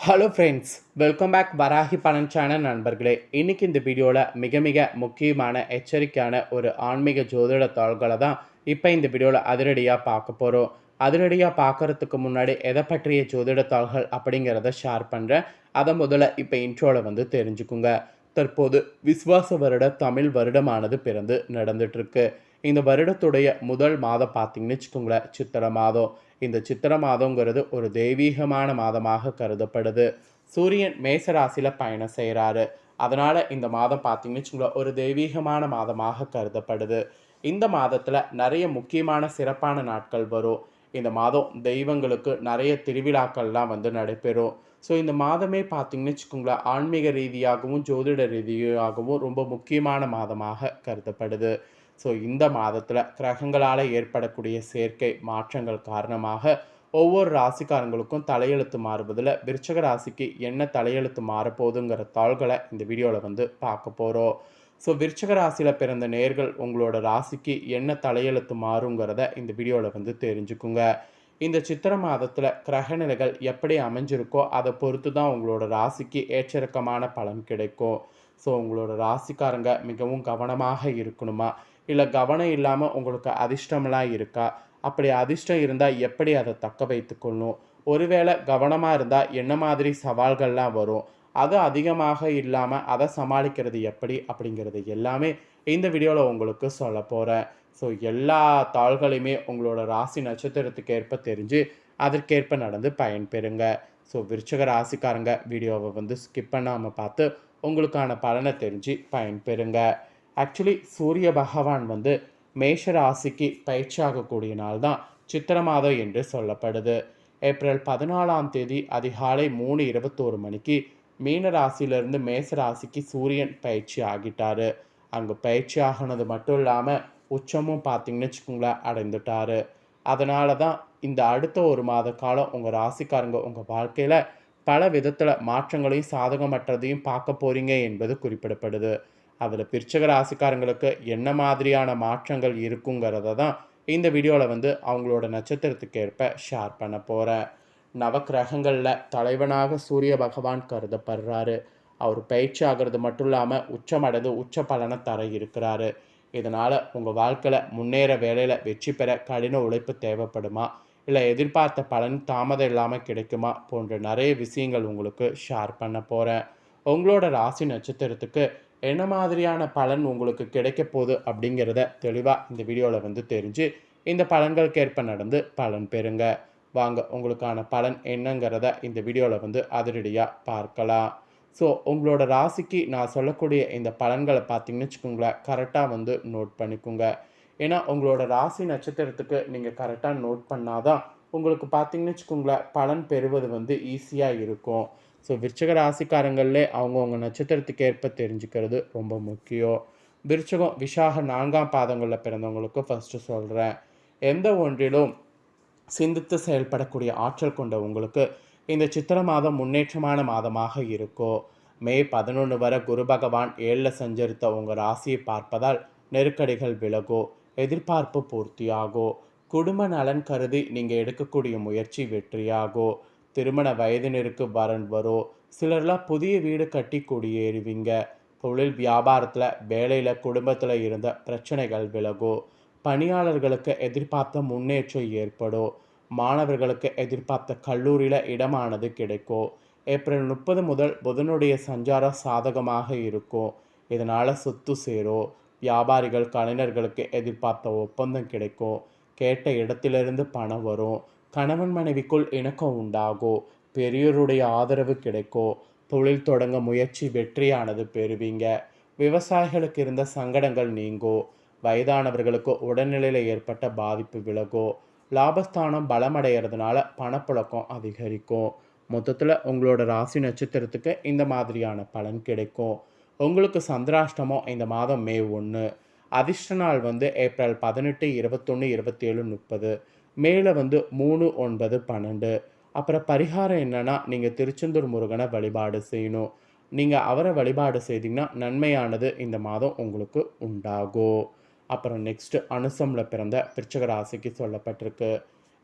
Hello friends welcome back Varahi பலன் channel நண்பர்களே. இன்னைக்கு இந்த வீடியோவில் மிக மிக முக்கியமான எச்சரிக்கையான ஒரு ஆன்மீக ஜோதிட தாள்களை தான் இப்போ இந்த வீடியோவில் அதிரடியாக பார்க்க போகிறோம் அதிரடியாக பார்க்கறதுக்கு முன்னாடி எதை பற்றிய ஜோதிட தாள்கள் அப்படிங்கிறத ஷேர் பண்ணுறேன் அதை முதல்ல இப்போ இன்ட்ரோவில் வந்து தெரிஞ்சுக்குங்க. தற்போது விஸ்வாச வருட தமிழ் வருடமானது பிறந்து நடந்துட்டுருக்கு இந்த வருடத்துடைய முதல் மாதம் பார்த்தீங்கன்னு வச்சுக்கோங்களேன் சித்திரை மாதம். இந்த சித்திரை மாதங்கிறது ஒரு தெய்வீகமான மாதமாக கருதப்படுது. சூரியன் மேசராசியில் பயணம் செய்கிறாரு அதனால் இந்த மாதம் பார்த்தீங்கன்னு வச்சுக்கோங்களேன் ஒரு தெய்வீகமான மாதமாக கருதப்படுது. இந்த மாதத்தில் நிறைய முக்கியமான சிறப்பான நாட்கள் வரும். இந்த மாதம் தெய்வங்களுக்கு நிறைய திருவிழாக்கள்லாம் வந்து நடைபெறும். ஸோ இந்த மாதமே பார்த்தீங்கன்னு வச்சுக்கோங்களேன் ஆன்மீக ரீதியாகவும் ஜோதிட ரீதியாகவும் ரொம்ப முக்கியமான மாதமாக கருதப்படுது. ஸோ இந்த மாதத்தில் கிரகங்களால் ஏற்படக்கூடிய சேர்க்கை மாற்றங்கள் காரணமாக ஒவ்வொரு ராசிக்காரங்களுக்கும் தலையெழுத்து மாறுவதில் விருச்சக ராசிக்கு என்ன தலையெழுத்து மாறப்போகுதுங்கிற தாள்களை இந்த வீடியோவில் வந்து பார்க்க போகிறோம் ஸோ விருச்சக ராசியில் பிறந்த நேர்கள் உங்களோட ராசிக்கு என்ன தலையெழுத்து மாறுங்கிறத இந்த வீடியோவில் வந்து தெரிஞ்சுக்குங்க. இந்த சித்திரை மாதத்தில் கிரகநிலைகள் எப்படி அமைஞ்சிருக்கோ அதை பொறுத்து தான் உங்களோட ராசிக்கு ஏற்றிறக்கமான பலன் கிடைக்கும். ஸோ உங்களோட ராசிக்காரங்க மிகவும் கவனமாக இருக்கணுமா? இல்லை கவனம் இல்லாமல் உங்களுக்கு அதிர்ஷ்டமெல்லாம் இருக்கா? அப்படி அதிர்ஷ்டம் இருந்தால் எப்படி அதை தக்க வைத்துக்கொள்ளணும் ஒருவேளை கவனமாக இருந்தால் என்ன மாதிரி சவால்கள்லாம் வரும்? அது அதிகமாக இல்லாமல் அதை சமாளிக்கிறது எப்படி? அப்படிங்கிறது எல்லாமே இந்த வீடியோவில் உங்களுக்கு சொல்ல போகிறேன் ஸோ எல்லா தாள்களையுமே உங்களோட ராசி நட்சத்திரத்துக்கு ஏற்ப தெரிஞ்சு அதற்கேற்ப நடந்து பயன்பெறுங்க. ஸோ விருச்சக ராசிக்காரங்க வீடியோவை வந்து ஸ்கிப் பண்ணாமல் பார்த்து உங்களுக்கான பலனை தெரிஞ்சு பயன்பெறுங்க. ஆக்சுவலி சூரிய பகவான் வந்து மேஷ ராசிக்கு பயிற்சியாகக்கூடிய நாள் தான் சித்திர மாதம் என்று சொல்லப்படுது. ஏப்ரல் பதினாலாம் தேதி அதிகாலை மூணு இருபத்தோரு மணிக்கு மீன ராசியிலிருந்து மேச ராசிக்கு சூரியன் பயிற்சி ஆகிட்டாரு. அங்கே பயிற்சி ஆகினது மட்டும் இல்லாமல் உச்சமும் பார்த்தீங்கன்னு வச்சுக்கோங்களேன் அடைந்துட்டாரு. அதனால தான் இந்த அடுத்த ஒரு மாத காலம் உங்கள் ராசிக்காரங்க உங்கள் வாழ்க்கையில் பல விதத்தில் மாற்றங்களையும் சாதகமற்றதையும் பார்க்க போகிறீங்க என்பது குறிப்பிடப்படுது. அதில் பிரிச்சக ராசிக்காரங்களுக்கு என்ன மாதிரியான மாற்றங்கள் இருக்குங்கிறத தான் இந்த வீடியோவில் வந்து அவங்களோட நட்சத்திரத்துக்கு ஏற்ப ஷேர் பண்ண போகிறேன் நவக்கிரகங்களில் தலைவனாக சூரிய பகவான் கருதப்படுறாரு. அவர் பயிற்சி ஆகிறது மட்டும் இல்லாமல் உச்சமடைந்து உச்ச பலனை தர இருக்கிறாரு. இதனால் உங்கள் வாழ்க்கையில் முன்னேற வேலையில் வெற்றி பெற கடின உழைப்பு தேவைப்படுமா? இல்லை எதிர்பார்த்த பலன் தாமதம் இல்லாமல் கிடைக்குமா? போன்ற நிறைய விஷயங்கள் உங்களுக்கு ஷேர் பண்ண போகிறேன் உங்களோட ராசி நட்சத்திரத்துக்கு என்ன மாதிரியான பலன் உங்களுக்கு கிடைக்க போகுது அப்படிங்கிறத தெளிவாக இந்த வீடியோவில் வந்து தெரிஞ்சு இந்த பலன்களுக்கேற்ப நடந்து பலன் பெறுங்க. வாங்க உங்களுக்கான பலன் என்னங்கிறத இந்த வீடியோவில் வந்து அதிரடியாக பார்க்கலாம். ஸோ உங்களோட ராசிக்கு நான் சொல்லக்கூடிய இந்த பலன்களை பார்த்தீங்கன்னு வச்சுக்கோங்களேன் கரெக்டாக வந்து நோட் பண்ணிக்கோங்க. ஏன்னா உங்களோட ராசி நட்சத்திரத்துக்கு நீங்கள் கரெக்டாக நோட் பண்ணாதான் உங்களுக்கு பார்த்தீங்கன்னு வச்சுக்கோங்களேன் பலன் பெறுவது வந்து ஈஸியாக இருக்கும். ஸோ விருச்சக ராசிக்காரங்களே அவங்கவுங்க நட்சத்திரத்துக்கு ஏற்ப தெரிஞ்சுக்கிறது ரொம்ப முக்கியம். விருச்சகம் விஷாக நான்காம் பாதங்களில் பிறந்தவங்களுக்கு ஃபஸ்ட்டு சொல்கிறேன் எந்த ஒன்றிலும் சிந்தித்து செயல்படக்கூடிய ஆற்றல் கொண்ட உங்களுக்கு இந்த சித்திர மாதம் முன்னேற்றமான மாதமாக இருக்கும் மே பதினொன்று வரை குரு பகவான் ஏழில் சஞ்சரித்த உங்கள் ராசியை பார்ப்பதால் நெருக்கடிகள் விலகும் எதிர்பார்ப்பு பூர்த்தியாகும் குடும்ப நலன் கருதி நீங்கள் எடுக்கக்கூடிய முயற்சி வெற்றியாகும் திருமண வயதினருக்கு வரன் வரும் சிலர்லாம் புதிய வீடு கட்டி குடியேறுவீங்க. தொழில் வியாபாரத்தில் வேலையில் குடும்பத்தில் இருந்த பிரச்சனைகள் விலகும் பணியாளர்களுக்கு எதிர்பார்த்த முன்னேற்றம் ஏற்படும் மாணவர்களுக்கு எதிர்பார்த்த கல்லூரியில் இடமானது கிடைக்கும் ஏப்ரல் முப்பது முதல் புதனுடைய சஞ்சாரம் சாதகமாக இருக்கும் இதனால் சொத்து சேரும் வியாபாரிகள் கலைஞர்களுக்கு எதிர்பார்த்த ஒப்பந்தம் கிடைக்கும் கேட்ட இடத்திலிருந்து பணம் வரும் கணவன் மனைவிக்குள் இணக்கம் உண்டாகோ பெரியோருடைய ஆதரவு கிடைக்கோ தொழில் தொடங்க முயற்சி வெற்றியானது பெறுவீங்க. விவசாயிகளுக்கு இருந்த சங்கடங்கள் நீங்கோ வயதானவர்களுக்கு உடல்நிலையில் ஏற்பட்ட பாதிப்பு விலகோ லாபஸ்தானம் பலமடைகிறதுனால பணப்புழக்கம் அதிகரிக்கும் மொத்தத்தில் உங்களோட ராசி நட்சத்திரத்துக்கு இந்த மாதிரியான பலன் கிடைக்கும் உங்களுக்கு சந்திராஷ்டமம் இந்த மாதம் மே ஒன்று அதிர்ஷ்ட நாள் வந்து ஏப்ரல் பதினெட்டு இருபத்தொன்று இருபத்தேழு முப்பது. மேலே வந்து மூணு ஒன்பது பன்னெண்டு. அப்புறம் பரிகாரம் என்னென்னா நீங்கள் திருச்செந்தூர் முருகனை வழிபாடு செய்யணும். நீங்கள் அவரை வழிபாடு செய்தீங்கன்னா நன்மையானது இந்த மாதம் உங்களுக்கு உண்டாகும். அப்புறம் நெக்ஸ்ட்டு அனுசமில் பிறந்த பிரிச்சக ராசிக்கு சொல்லப்பட்டிருக்கு.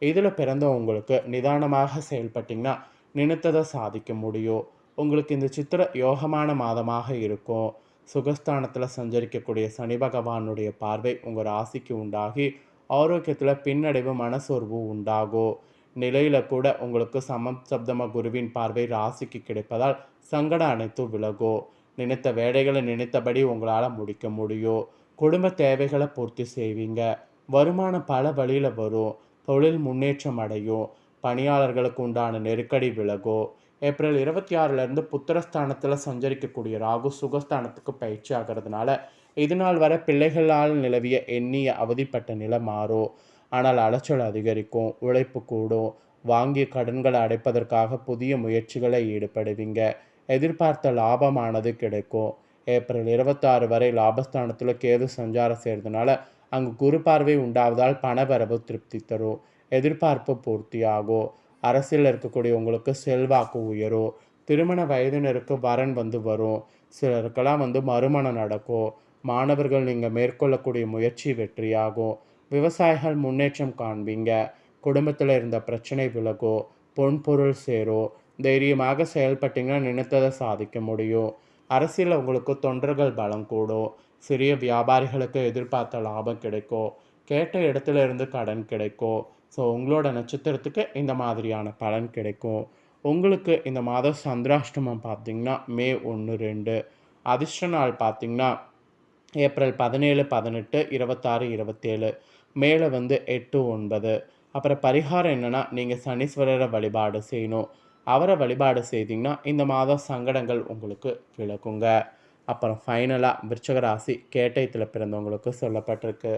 இதில் பிறந்தவங்களுக்கு நிதானமாக செயல்பட்டிங்கன்னா நினைத்ததை சாதிக்க முடியும். உங்களுக்கு இந்த சித்திர யோகமான மாதமாக இருக்கும். சுகஸ்தானத்தில் சஞ்சரிக்கக்கூடிய சனி பகவானுடைய பார்வை உங்கள் ராசிக்கு உண்டாகி ஆரோக்கியத்தில் பின்னடைவு மனசோர்வு உண்டாகும் நிலையில் கூட உங்களுக்கு சமசப்தம குருவின் பார்வை ராசிக்கு கிடைப்பதால் சங்கடம் அனைத்து விலகும் நினைத்த வேலைகளை நினைத்தபடி உங்களால் முடிக்க முடியும் குடும்ப தேவைகளை பூர்த்தி செய்வீங்க. வருமானம் பல வழியில் வரும். தொழில் முன்னேற்றம் அடையும் பணியாளர்களுக்கு உண்டான நெருக்கடி விலகும் ஏப்ரல் இருபத்தி ஆறுலேருந்து புத்திரஸ்தானத்தில் சஞ்சரிக்கக்கூடிய ராகு சுகஸ்தானத்துக்கு பயிற்சி ஆகிறதுனால இதுநாள் வர வரை பிள்ளைகளால் நிலவிய எண்ணிய அவதிப்பட்ட நிலை மாறும் ஆனால் அலைச்சல் அதிகரிக்கும் உழைப்பு கூடும். வாங்கிய கடன்களை அடைப்பதற்காக புதிய முயற்சிகளை ஈடுபடுவீங்க. எதிர்பார்த்த லாபமானது கிடைக்கும். ஏப்ரல் இருபத்தாறு வரை லாபஸ்தானத்தில் கேது சஞ்சாரம் செய்கிறதுனால அங்கு குரு பார்வை உண்டாவதால் பணவரவு திருப்தி தரும் எதிர்பார்ப்பு பூர்த்தியாகும் அரசியலில் இருக்கக்கூடிய உங்களுக்கு செல்வாக்கு உயரும் திருமண வயதினருக்கு வரன் வந்து வரும். சிலருக்கெல்லாம் வந்து மறுமணம் நடக்கும் மாணவர்கள் நீங்கள் மேற்கொள்ளக்கூடிய முயற்சி வெற்றியாகும். விவசாயிகள் முன்னேற்றம் காண்பீங்க. குடும்பத்தில் இருந்த பிரச்சனை விலகும் பொன்பொருள் சேரும் தைரியமாக செயல்பட்டீங்கன்னா நினைத்ததை சாதிக்க முடியும். அரசியலில் உங்களுக்கு தொண்டர்கள் பலம் கூடும். சிறிய வியாபாரிகளுக்கு எதிர்பார்த்த லாபம் கிடைக்கும். கேட்ட இடத்துல இருந்து கடன் கிடைக்கும். ஸோ உங்களோட நட்சத்திரத்துக்கு இந்த மாதிரியான பலன் கிடைக்கும். உங்களுக்கு இந்த மாதம் சந்திராஷ்டமம் பார்த்தீங்கன்னா மே ஒன்று ரெண்டு. அதிர்ஷ்ட நாள் பார்த்தீங்கன்னா ஏப்ரல் பதினேழு பதினெட்டு இருபத்தாறு இருபத்தேழு மேலே வந்து எட்டு ஒன்பது. அப்புறம் பரிகாரம் என்னென்னா நீங்கள் சனீஸ்வரரை வழிபாடு செய்யணும். அவரை வழிபாடு செய்தீங்கன்னா இந்த மாதம் சங்கடங்கள் உங்களுக்கு விளக்குங்க அப்புறம் ஃபைனலாக விருச்சகராசி கேட்டயத்தில் பிறந்தவங்களுக்கு சொல்லப்பட்டிருக்கு.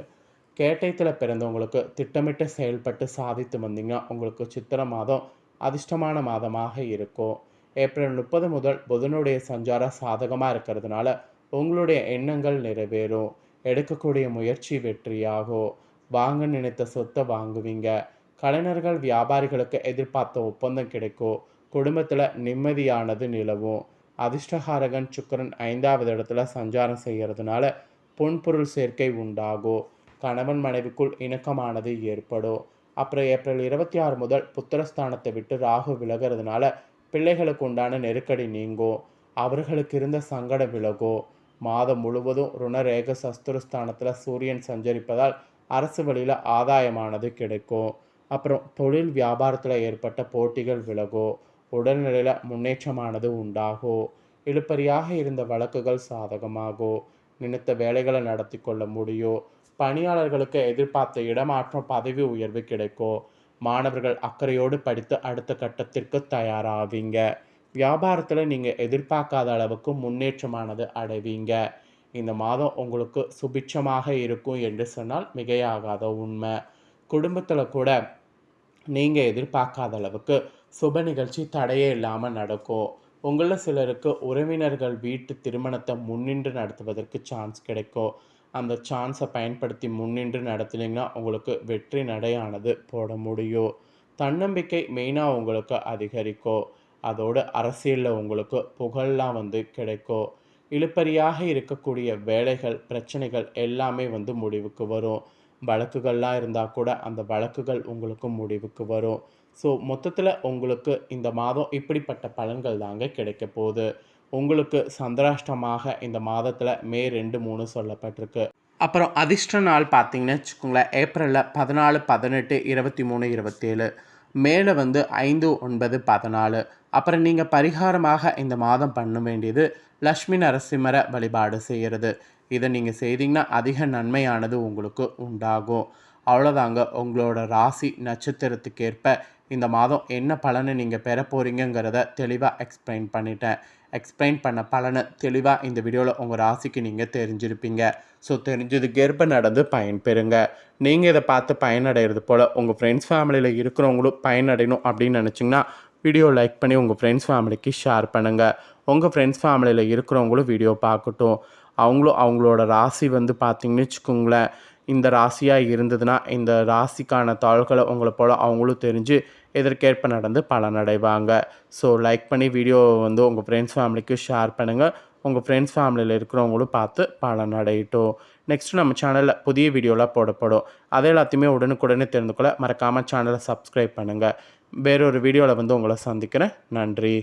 கேட்டயத்தில் பிறந்தவங்களுக்கு திட்டமிட்டு செயல்பட்டு சாதித்து வந்தீங்கன்னா உங்களுக்கு சித்திர மாதம் அதிர்ஷ்டமான மாதமாக இருக்கும். ஏப்ரல் முப்பது முதல் புதனுடைய சஞ்சாரம் சாதகமாக இருக்கிறதுனால உங்களுடைய எண்ணங்கள் நிறைவேறும். எடுக்கக்கூடிய முயற்சி வெற்றியாகும். வாங்க நினைத்த சொத்தை வாங்குவீங்க. கலைஞர்கள் வியாபாரிகளுக்கு எதிர்பார்த்த ஒப்பந்தம் கிடைக்கும். குடும்பத்தில் நிம்மதியானது நிலவும். அதிர்ஷ்டகாரகன் சுக்கரன் ஐந்தாவது இடத்துல சஞ்சாரம் செய்கிறதுனால பொன்பொருள் சேர்க்கை உண்டாகும். கணவன் மனைவிக்குள் இணக்கமானது ஏற்படும். அப்புறம் ஏப்ரல் இருபத்தி ஆறு முதல் புத்திரஸ்தானத்தை விட்டு ராகு விலகிறதுனால பிள்ளைகளுக்கு உண்டான நெருக்கடி நீங்கும். அவர்களுக்கு இருந்த சங்கடம் விலகும். மாதம் முழுவதும் ருணரேக சஸ்திரஸ்தானத்தில் சூரியன் சஞ்சரிப்பதால் அரசு வழியில் ஆதாயமானது கிடைக்கும். அப்புறம் தொழில் வியாபாரத்தில் ஏற்பட்ட போட்டிகள் விலகும் உடல்நிலையில் முன்னேற்றமானது உண்டாகும் இழுப்பறியாக இருந்த வழக்குகள் சாதகமாகும் நினைத்த வேலைகளை நடத்தி கொள்ள முடியும் பணியாளர்களுக்கு எதிர்பார்த்த இடமாற்றம் பதவி உயர்வு கிடைக்கும் மாணவர்கள் அக்கறையோடு படித்து அடுத்த கட்டத்திற்கு தயாராவீங்க. வியாபாரத்தில் நீங்கள் எதிர்பார்க்காத அளவுக்கு முன்னேற்றமானது அடைவீங்க. இந்த மாதம் உங்களுக்கு சுபிட்சமாக இருக்கும் என்று சொன்னால் மிகையாகாத உண்மை. குடும்பத்தில் கூட நீங்கள் எதிர்பார்க்காத அளவுக்கு சுப நிகழ்ச்சி தடையே இல்லாமல் நடக்கும். உங்களில் சிலருக்கு உறவினர்கள் வீட்டு திருமணத்தை முன்னின்று நடத்துவதற்கு சான்ஸ் கிடைக்கும். அந்த சான்ஸை பயன்படுத்தி முன்னின்று நடத்துனீங்கன்னா உங்களுக்கு வெற்றி நடையானது போட முடியும். தன்னம்பிக்கை மெயினாக உங்களுக்கு அதிகரிக்கும். அதோடு அரசியலில் உங்களுக்கு புகழெலாம் வந்து கிடைக்கும் இழுப்பறியாக இருக்கக்கூடிய வேலைகள் பிரச்சனைகள் எல்லாமே வந்து முடிவுக்கு வரும். வழக்குகள்லாம் இருந்தால் கூட அந்த வழக்குகள் உங்களுக்கு முடிவுக்கு வரும். ஸோ மொத்தத்தில் உங்களுக்கு இந்த மாதம் இப்படிப்பட்ட பலன்கள் தாங்க கிடைக்க போகுது. உங்களுக்கு சந்திராஷ்டமாக இந்த மாதத்தில் மே ரெண்டு மூணு சொல்லப்பட்டிருக்கு. அப்புறம் அதிர்ஷ்ட நாள் பார்த்தீங்கன்னு வச்சுக்கோங்களேன் ஏப்ரலில் பதினாலு பதினெட்டு இருபத்தி மூணு இருபத்தேழு. மேலே வந்து ஐந்து ஒன்பது பதினாலு. அப்புறம் நீங்கள் பரிகாரமாக இந்த மாதம் பண்ண வேண்டியது லக்ஷ்மி நரசிம்மரை வழிபாடு செய்கிறது இதை நீங்கள் செய்தீங்கன்னா அதிக நன்மையானது உங்களுக்கு உண்டாகும். அவ்வளோதாங்க உங்களோட ராசி நட்சத்திரத்துக்கேற்ப இந்த மாதம் என்ன பலனை நீங்கள் பெற போகிறீங்கிறத தெளிவாக எக்ஸ்பிளைன் பண்ணிட்டேன். எக்ஸ்பிளைன் பண்ண பலனை தெளிவாக இந்த வீடியோவில் உங்கள் ராசிக்கு நீங்கள் தெரிஞ்சிருப்பீங்க. ஸோ தெரிஞ்சது தெரிஞ்சதுக்கேற்ப நடந்து பயன்பெறுங்க. நீங்கள் இதை பார்த்து பயனடைகிறது போல் உங்கள் ஃப்ரெண்ட்ஸ் ஃபேமிலியில் இருக்கிறவங்களும் பயனடையணும் அப்படின்னு நினச்சிங்கன்னா வீடியோ லைக் பண்ணி உங்கள் ஃப்ரெண்ட்ஸ் ஃபேமிலிக்கு ஷேர் பண்ணுங்கள் உங்கள் ஃப்ரெண்ட்ஸ் ஃபேமிலியில் இருக்கிறவங்களும் வீடியோ பார்க்கட்டும். அவங்களும் அவங்களோட ராசி வந்து பார்த்திங்கன்னு வச்சுக்கோங்களேன். இந்த ராசியாக இருந்ததுன்னா இந்த ராசிக்கான தாள்களை உங்களை போல் அவங்களும் தெரிஞ்சு இதற்கேற்ப நடந்து பலனடைவாங்க. ஸோ லைக் பண்ணி வீடியோவை வந்து உங்கள் ஃப்ரெண்ட்ஸ் ஃபேமிலிக்கு ஷேர் பண்ணுங்கள் உங்கள் ஃப்ரெண்ட்ஸ் ஃபேமிலியில் இருக்கிறவங்களும் பார்த்து பலனடையட்டும். நெக்ஸ்ட்டு நம்ம சேனலில் புதிய வீடியோலாம் போடப்படும். அதை எல்லாத்தையுமே உடனுக்குடனே தெரிந்து கொள்ள மறக்காமல் சேனலை சப்ஸ்கிரைப் பண்ணுங்கள் வேறொரு வீடியோவில் வந்து உங்களை சந்திக்கிறேன். நன்றி.